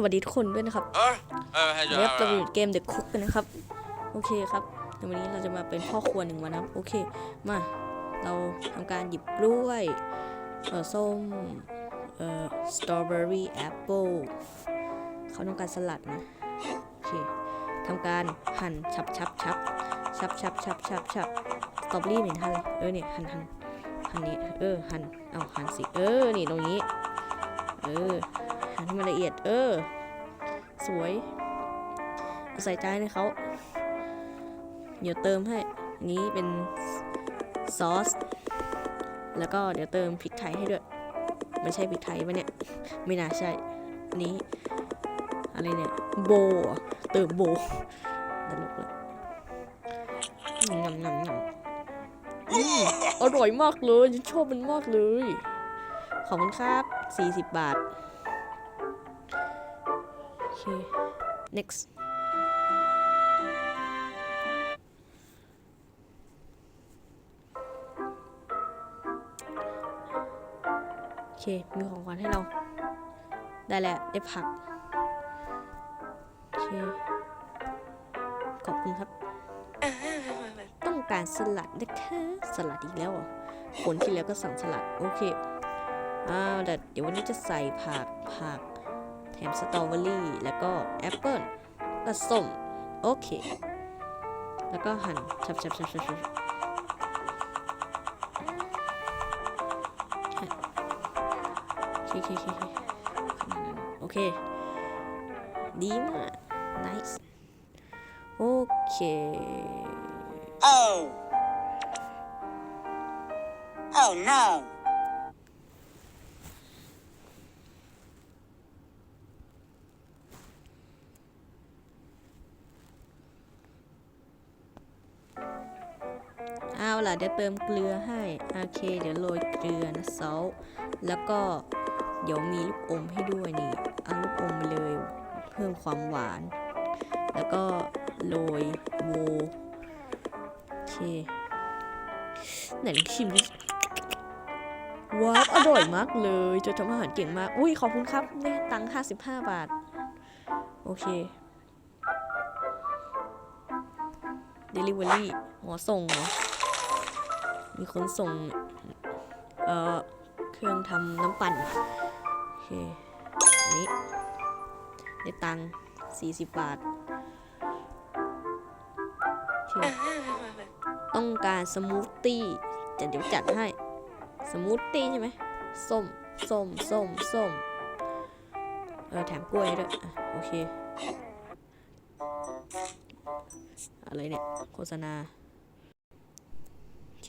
สวัสดีทุกคนด้วยนะครับเออเออให้เดี๋ยวเราไปอยู่เกม The Cook กันนะครับ โอเคครับในวันนี้เราจะมาเป็นพ่อครัวหนึ่งวันนะครับโอเค มา เราทำการหยิบกล้วยเออส้มเอ่อสตรอเบอรี่แอปเปิลเขาต้องการสลัดนะ โอเคทำการหั่นชับชับชับชับชับชับชับชับสตรอเบอรี่เหม็นหั่นเลยเออเนี่ยหั่นหั่นหั่นนี่เออหั่นเอาหั่นสิ เออ นี่ตรงนี้ เออานให้มันละเอียด เออ สวย ใส่ใจานให้เขา เดี๋ยวเติมให้นี้เป็นซอส แล้วก็เดี๋ยวเติมพริกไทยให้ด้วย ไม่ใช่พริกไทยปะเนี่ย ไม่น่าใช่อันนี้ อะไรเนี่ย โบ เติมโบตลกเลยงำงำงำอืมอร่อยมากเลยฉันชอบมันมากเลย ขอบคุณครับ 40 บาท next โอเค มีของขวัญให้เรา ได้แล้ว ได้ผัก โอเค ขอบคุณครับต้องการสลัดนะคะสลัดอีกแล้วอะคนที่แล้วก็สั่งสลัด โอเค อ้าวแต่เดี๋ยววันนี้จะใส่ผัก ผัก แถมสตรอเบอรี่แล้วก็แอปเปิ้ลก็ส้ม โอเค แล้วก็หั่นชับชับชับชับชับโอเคโอเคโอเค ดีมาก nice โอเค Oh. Oh no. ล่ะเดี๋ยวเติมเกลือให้โอเค เดี๋ยวโรยเกลือนะซอสแล้วก็เดี๋ยวมีลูกอมให้ด้วยนี่เอาลูกอมเลยเพิ่มความหวาน แล้วก็โรยโวโอเคไหนลองชิมดิว้าวอร่อยมากเลยเจะทำอาหารเก่งมาก อุ้ยขอบคุณครับเนี่ยตังค์55 บาท โอเค Delivery หัวส่งเหรอ มีคนส่ง เอ่อ เครื่องทำน้ำปั่น โอเค นี้ได้ตังค์40บาท โอเค ต้องการสมูทตี้จะเดี๋ยวจัดให้ สมูทตี้ใช่ไหม ส้ม ส้ม ส้ม ส้ม เออ แถมกล้วยด้วยอโอเค อะไรเนี่ย โฆษณา โอเค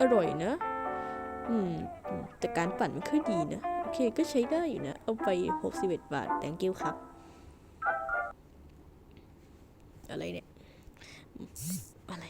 อร่อยนะอืมแต่การปั่นมันค่อยดีนะ โอเคก็ใช้ได้อยู่นะ เอาไป 61 บาท thank you ครับ อะไรเนี่ย อะไร